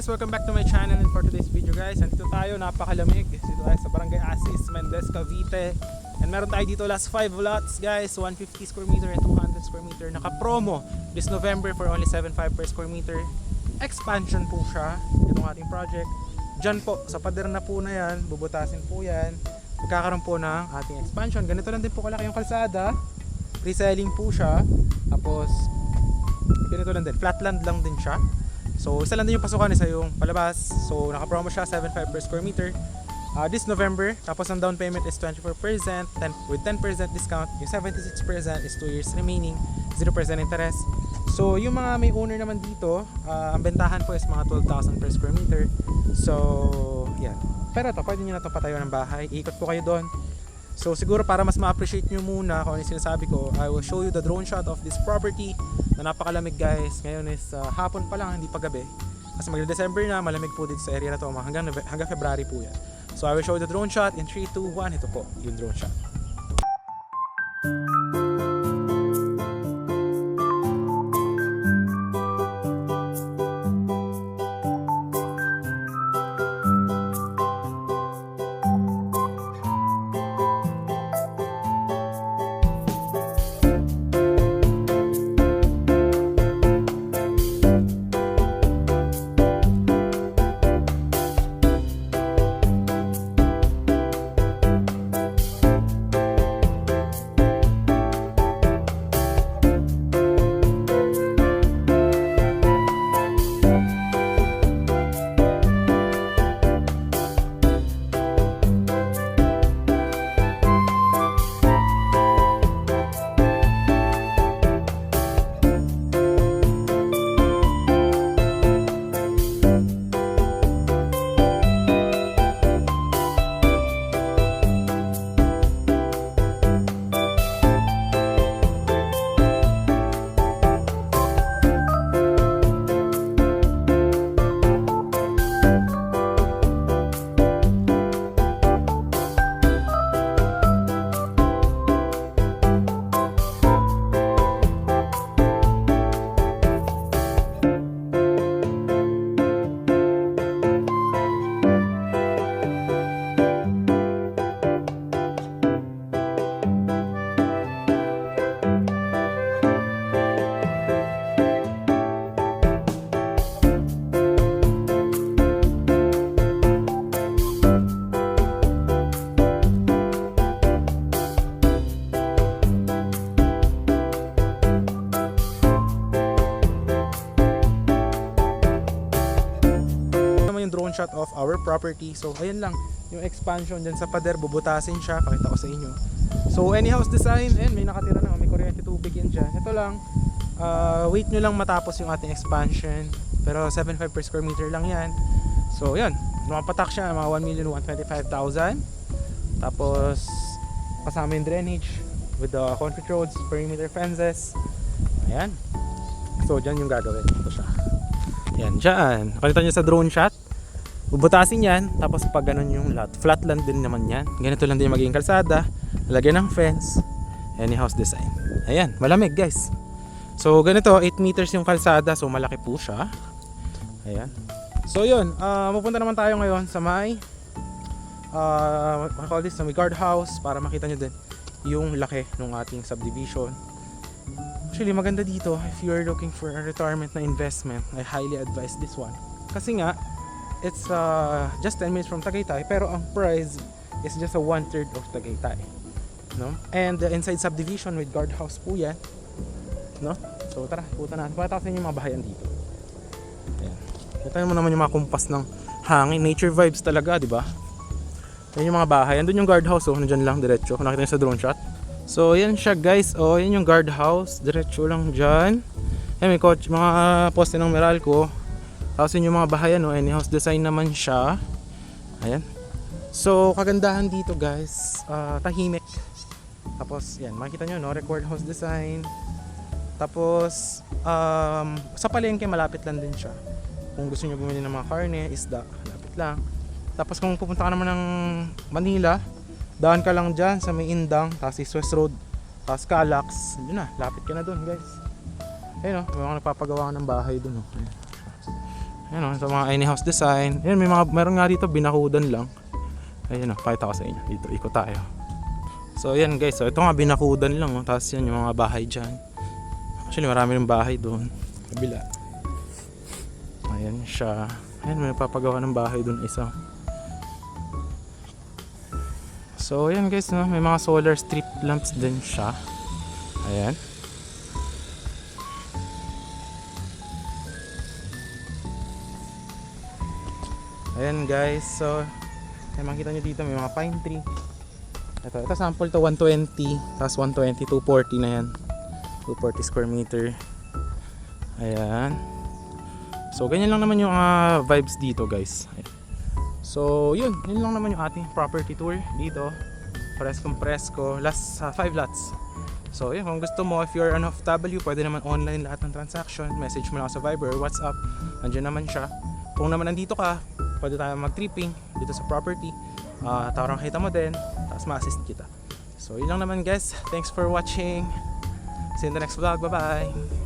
guys, welcome back to my channel. And for today's video guys, nandito tayo, napakalamig. Dito tayo sa Barangay Asis, Mendez, Cavite. And meron tayo dito last 5 lots guys, 150 square meter and 200 square meter. Naka-promo this November for only 75 per square meter. Expansion po siya itong ating project. Dyan po, sa pader na po na yan bubutasin po yan. Magkakaroon po ng ating expansion. Ganito lang din po kalaki yung kalsada. Reselling po siya. Tapos ganito lang din. Flatland lang din siya So, isa lang din yung pasukan, isa yung palabas. So, naka-promo siya, 7.5 per square meter. Uh, this November, tapos ang down payment is 24%, 10, with 10% discount, yung 76% is 2 years remaining, 0% interest. So, yung mga may owner naman dito, uh, ang bentahan po is mga 12,000 per square meter. So, yan. Pero ito, pwede nyo na ito patayo ng bahay. Ikot po kayo doon. So siguro para mas ma-appreciate nyo muna kung ano yung sinasabi ko, I will show you the drone shot of this property na napakalamig guys. Ngayon is uh, hapon pa lang, hindi pa gabi. Kasi mag-December na, malamig po dito sa area na to hanggang, hanggang February po yan. So I will show you the drone shot in 3, 2, 1. Ito po, yung drone shot. Naman yung drone shot of our property. So, ayun lang. Yung expansion dyan sa pader, bubutasin siya. Pakita ko sa inyo. So, any house design, and may nakatira na. May kuryente tubig yan dyan. Ito lang. Uh, wait nyo lang matapos yung ating expansion. Pero 7.5 per square meter lang yan. So, yun. Lumapatak siya. Mga 1,125,000. Tapos, kasama yung drainage with the concrete roads, perimeter fences. Ayan. So, dyan yung gagawin. Ito siya. Yan, dyan. Nakita nyo sa drone shot. Bubutasin yan. Tapos pag ganun yung lot. Flatland din naman yan. Ganito lang din yung magiging kalsada. Lagyan ng fence. Any house design. Ayan, malamig guys. So ganito, 8 meters yung kalsada. So malaki po siya. Ayan. So yun, uh, mapunta naman tayo ngayon sa may uh, what call this, sa may guardhouse para makita nyo din yung laki ng ating subdivision. Actually, maganda dito if you're looking for a retirement na investment, I highly advise this one. Kasi nga, it's uh, just 10 minutes from Tagaytay, pero ang price is just a one third of Tagaytay. No? And the inside subdivision with guardhouse po yan. No? So tara, puta natin. Pakita ko sa yung mga bahayan dito. Ayan. Kita mo naman yung mga kumpas ng hangin. Nature vibes talaga, di ba? Yan yung mga bahay. Andun yung guardhouse, oh. Nandyan lang, diretso. Kung nakita nyo sa drone shot. So, yan siya guys. Oh, yan yung guardhouse. Diretso lang dyan. Yan, may coach, mga poste ng Meralco. Tapos yun yung mga bahayan, no? Any house design naman siya. Ayan. So, kagandahan dito guys, ah, tahimik. Tapos, yan, makikita nyo, no? Record house design. Tapos, um, sa palengke, malapit lang din siya. Kung gusto nyo bumili ng mga karne, isda, malapit lang. Tapos kung pupunta ka naman ng Manila, daan ka lang dyan sa may Indang, tapos East West Road, tapos Calax, yun na, lapit ka na dun guys. Ayun o, may mga nagpapagawa ng bahay dun o. Ayan. Yan o, sa mga any house design. Yan, may mga, meron nga dito, binakudan lang. Ayun o, pakita ko sa inyo. Dito, ikot tayo. So, yan guys. So, ito nga, binakudan lang. Oh. Tapos yan, yung mga bahay dyan. Actually, marami ng bahay doon. Kabila. Ayan siya. Ayan, may papagawa ng bahay doon isa. So, ayan guys, no? may mga solar strip lamps din siya. Ayan. Ayan guys, so ay makita nyo dito may mga pine tree. Ito, ito sample to 120, tapos 120, 240 na yan. 240 square meter. Ayan. So ganyan lang naman yung ah, vibes dito guys. So yun, yun lang naman yung ating property tour dito. Preskong presko, last 5 lots. So yun, kung gusto mo, if you're an OFW, pwede naman online lahat ng transaction. Message mo lang sa Viber or WhatsApp. Andiyan naman siya. Kung naman nandito ka, pwede tayo mag-tripping dito sa property. Uh, tawarang kita mo din, tapos ma-assist kita. So yun lang naman guys. Thanks for watching. See you in the next vlog. Bye-bye.